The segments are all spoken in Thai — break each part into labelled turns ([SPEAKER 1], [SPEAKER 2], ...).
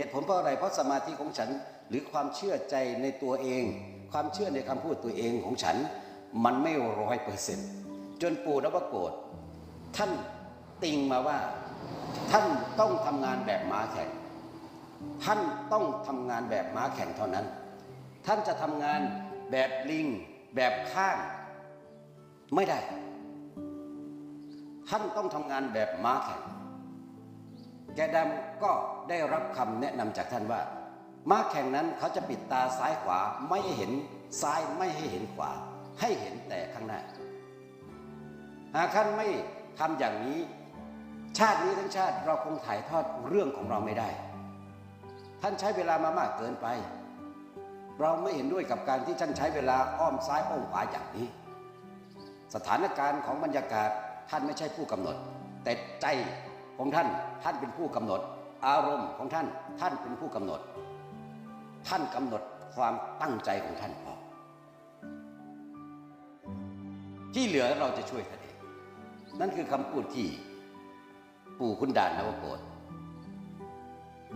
[SPEAKER 1] เหตุผลเพราะอะไรเพราะสมาธิของฉันหรือความเชื่อใจในตัวเอง ความเชื่อในคำพูดตัวเองของฉัน มันไม่ร้อยเปอร์เซ็นต์จนปู่นวโกฏท่านติงมาว่า ท่านต้องทำงานแบบม้าแข่งท่านต้องทำงานแบบม้าแข่งเท่านั้น ท่านจะทำงานแบบลิง แบบข้าง ไม่ได้ ท่านต้องทำงานแบบม้าแข่ง แกดำก็ได้รับคำแนะนำจากท่านว่าม้าแข่งนั้นเขาจะปิดตาซ้ายขวาไม่ให้เห็นซ้ายไม่ให้เห็นขวา ให้เห็นแต่ข้างหน้า หากท่านไม่ทำอย่างนี้ ชาตินี้ทั้งชาติเราคงถ่ายทอดเรื่องของเราไม่ได้ ท่านใช้เวลามามากเกินไป เราไม่เห็นด้วยกับการที่ท่านใช้เวลาอ้อมซ้ายอ้อมขวาอย่างนี้ สถานการณ์ของบรรยากาศท่านไม่ใช่ผู้กำหนด แต่ใจ ของท่าน ท่านเป็นผู้กำหนด อารมณ์ของท่าน ท่านเป็นผู้กำหนด ท่านกำหนดความตั้งใจของท่านพอที่เหลือเราจะช่วยท่านเอง นั่นคือคำพูดที่ปู่คุณด่านนวโกฏ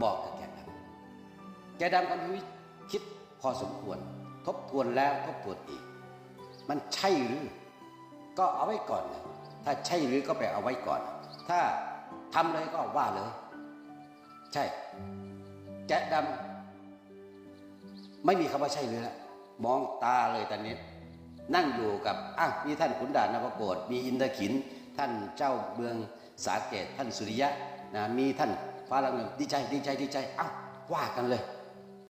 [SPEAKER 1] บอกกับแกดำแกดำก็วิคิดพอสมควร ทบทวนแล้วทบทวนอีก มันใช่หรือ ก็เอาไว้ก่อนเลยถ้าใช่หรือก็ไปเอาไว้ก่อน ถ้า ทำเลยก็ว่าเลย ใช่ แจ๊ดำไม่มีคำว่าใช่เลยละมองตาเลยตอนนี้ นั่งอยู่กับอะมีท่านขุนด่านนภโกดมีอินทขิน ท่านเจ้าเมืองสาเกตท่านสุริยะนะมีท่านฟ้าลังเงินดีใจดีใจดีใจอ้าวว่ากันเลย